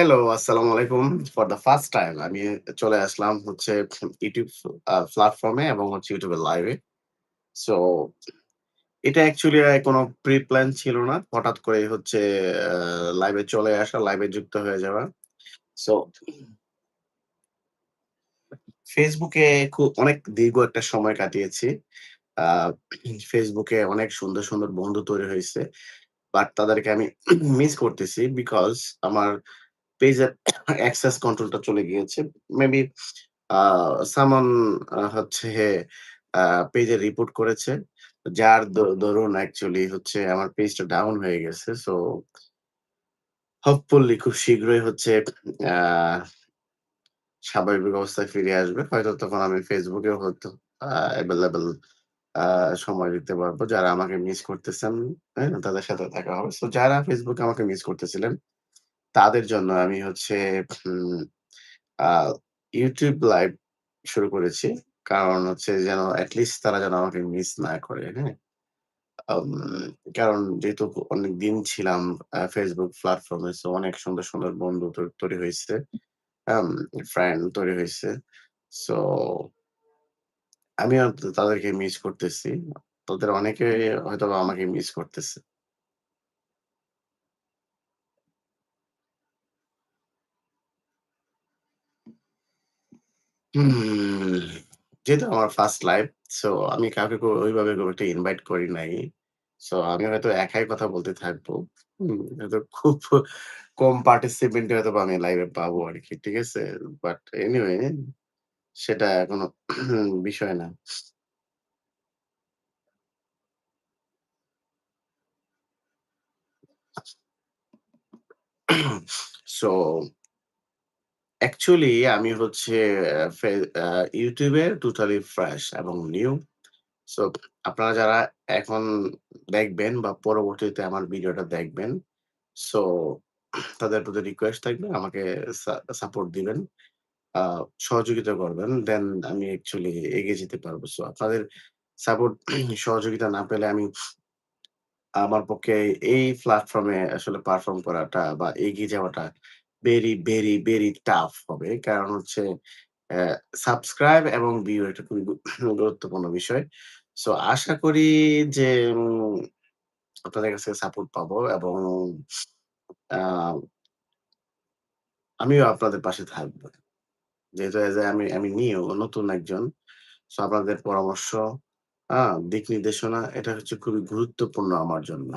Hello, আসসালামু আলাইকুম। For the first time আমি চলে আসলাম হচ্ছে ইউটিউব প্ল্যাটফর্মে এবং হচ্ছে এর লাইভে। সো এটা অ্যাকচুয়ালি কোনো প্রি প্ল্যান ছিল না। হঠাৎ করে হচ্ছে লাইভে চলে আসা, লাইভে যুক্ত হয়ে যাওয়া। সো ফেসবুকে খুব অনেক দীর্ঘ একটা সময় কাটিয়েছি। এ অনেক সুন্দর, সুন্দর বন্ধু তৈরি হয়েছে বাট তাদেরকে আমি মিস করতেছি বিকজ আমার পেজের অ্যাক্সেস কন্ট্রোলটা চলে গিয়েছে। মেবি আ হচ্ছে পেজে রিপোর্ট করেছে। যার ধরুন অ্যাকচুয়ালি হচ্ছে আমার পেজটা ডাউন হয়ে গেছে। সো হোপফুলি খুব শীঘ্রই হচ্ছে স্বাভাবিক অবস্থায় ফিরে আসবে। হয়তো তখন আমি এও হয়তো আ সময় দিতে পারব। যারা আমাকে মিস করতেছেন? তাদের সাথে দেখা হবে। সো যারা এ আমাকে মিস করতেছিলেন, তাদের জন্য আমি হচ্ছে উম আ YouTube লাইভ শুরু করেছি। কারণ হচ্ছে যেন এট লিস্ট তারা যেন আমাকে মিস না করে, হ্যাঁ? আম কারণ যেহেতু অনেক দিন ছিলাম Facebook প্ল্যাটফর্মে অনেক সুন্দর, সুন্দর বন্ধু তৈরি হয়েছে আম ফ্রেন্ড তৈরি হয়েছে সো আমিও ত তাদেরকে মিস করতেছি। তাদের অনেকে হয়তোবা আমাকে মিস করতেছে। হুম, যেহেতু আমার ফার্স্ট লাইফ সো আমি কাউকে কো ওইভাবে খুব একটা ইনভাইট করি নাই। সো আমি হয়তো একাই কথা বলতে থাকব। হয়তো খুব কম পার্টিসিপেন্ট হয়তোবা আমি লাইভে পাবো আরকি। ঠিক আছে? বাট এনিওয়ে সেটা কোনো বিষয় না। সো অ্যাকচুয়ালি আমি হচ্ছে এ টোটালি ফ্রেশ এবং নিউ। সো আপনারা যারা এখন দেখবেন বা পরবর্তীতে আমার ভিডিওটা দেখবেন, সো তাদের প্রতি রিকোয়েস্ট থাকবে আমাকে সা সাপোর্ট দিবেন। সহযোগিতা করবেন। দেন আমি অ্যাকচুয়ালি এগিয়ে যেতে পারব। সো আপনাদের সাপোর্ট সহযোগিতা না পেলে আমি আমার পক্ষে এই প্ল্যাটফর্মে আসলে পারফর্ম করাটা বা এগিয়ে যাওয়াটা ভেরি, ভেরি, ভেরি টাফ হবে। কারণ হচ্ছে সাবস্ক্রাইব এবং ভিউ এটা খুবই গুরুত্বপূর্ণ বিষয়। সো আশা করি যে আপনাদের কাছে সাপোর্ট পাবো এবং আমিও আপনাদের পাশে থাকব। যেহেতু আমি আমি নিউ নতুন একজন। সো আপনাদের পরামর্শ, আ দিক নির্দেশনা এটা হচ্ছে খুবই গুরুত্বপূর্ণ আমার জন্য।